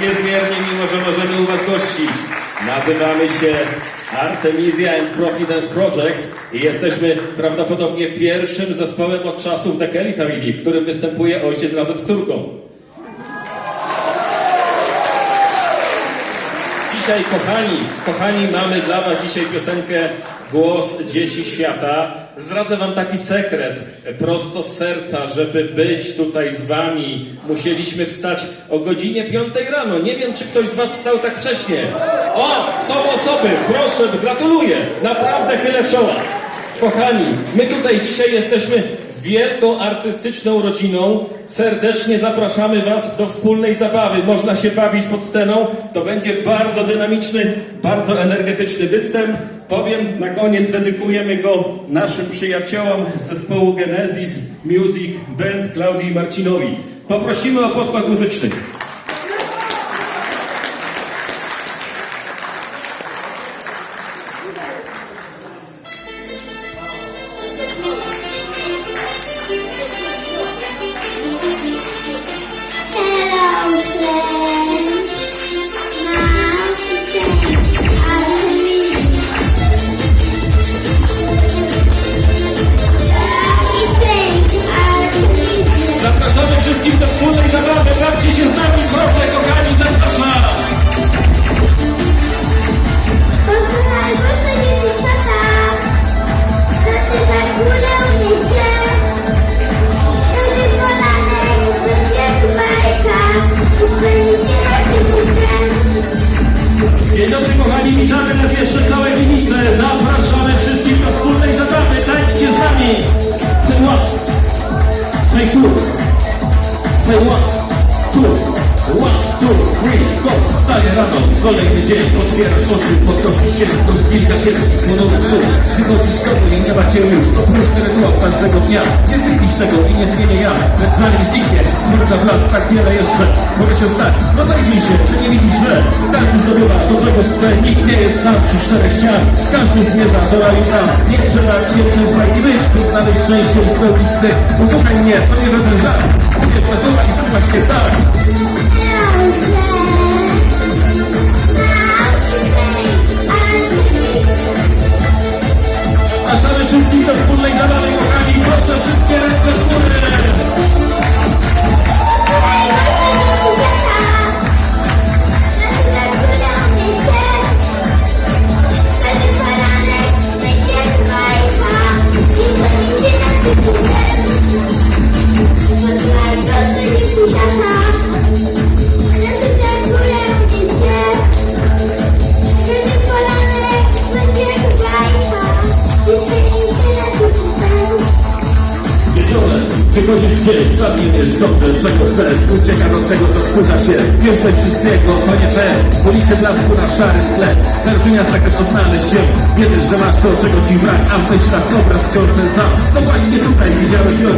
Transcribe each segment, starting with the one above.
niezmiernie miło, że możemy u Was gościć. Nazywamy się Artemisia and Profitance Project i jesteśmy prawdopodobnie pierwszym zespołem od czasów The Kelly Family, w którym występuje ojciec razem z córką. Dzisiaj, kochani, kochani, mamy dla Was dzisiaj piosenkę Głos Dzieci Świata. Zdradzę Wam taki sekret, prosto z serca, żeby być tutaj z Wami, musieliśmy wstać o godzinie 5 rano. Nie wiem, czy ktoś z Was wstał tak wcześnie. O, są osoby, proszę, gratuluję, naprawdę chylę czoła. Kochani, my tutaj dzisiaj jesteśmy wielką artystyczną rodziną. Serdecznie zapraszamy Was do wspólnej zabawy. Można się bawić pod sceną. To będzie bardzo dynamiczny, bardzo energetyczny występ. Powiem, na koniec dedykujemy go naszym przyjaciołom z zespołu Genesis Music Band Klaudii Marcinowi. Poprosimy o podkład muzyczny. Two. Say what? Two. One, two, three, go. Wstaje rano, kolejny dzień. Otwierasz oczy, podnosisz się do kilka pierwszych słonowych słów. Wychodzisz z domu i nie ma cię już. Oprócz rytuał każdego dnia. Nie zmienisz tego i nie zmienię ja. Lecz zanim zniknie, smróda blat, tak wiele jeszcze. Mogę się stać. No zajrzyj się, czy nie widzisz, że każdy zdobywa to, czego chce. Nikt nie jest sam przy czterech ścian. Każdy zmierza do tam. Nie trzeba się czymś fajnie być, by znaleźć szczęście spełnić styk. Posłuchaj mnie, to nie żaden żart. Umiesz pracować Wieczorem wychodzisz gdzieś, sam nie wiesz dobrze, czego chcesz. Uciekasz od tego, co wkurza cię Więcej wszystkiego, to nie fair. Ulicy blasku na szary sklep. Sercu miasta chcesz odnaleźć się. Wiedziesz, że masz to, czego ci brak. A weź tak obraz wciąż ten sam. To właśnie tutaj widziałeś ją.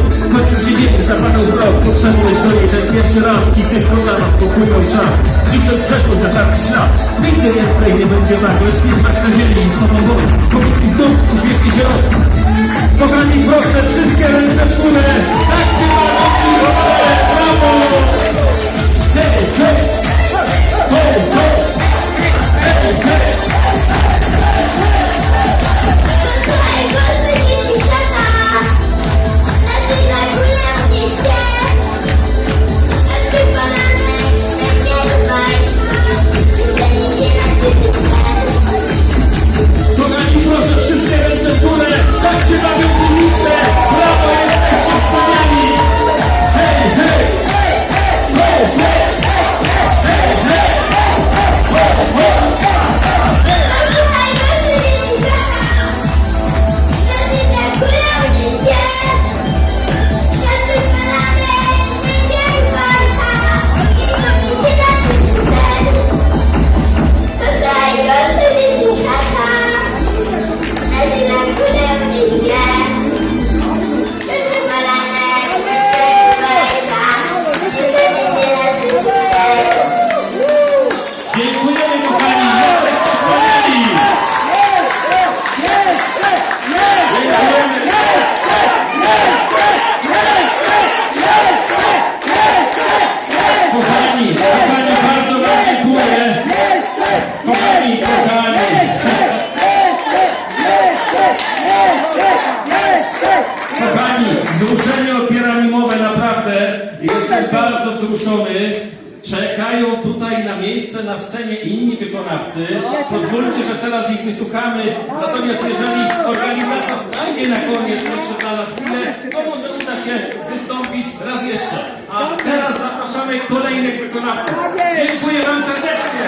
Już się dzień zapadał wzrok. Potrzebujesz do niej ten pierwszy raz I tych problemów pokójną czas. Dziś to Nigdy więcej nie będzie nie tak na ziemi i bądź Powiedz znów, się los Kochani, proszę, wszystkie ręce w górę! Tak się ma Kochani, Bardzo wzruszony. Czekają tutaj na miejsce na scenie inni wykonawcy. Pozwólcie, że teraz ich wysłuchamy. Natomiast jeżeli organizator znajdzie na koniec jeszcze dla nas chwilę, to może uda się wystąpić raz jeszcze. A teraz zapraszamy kolejnych wykonawców. Dziękuję Wam serdecznie.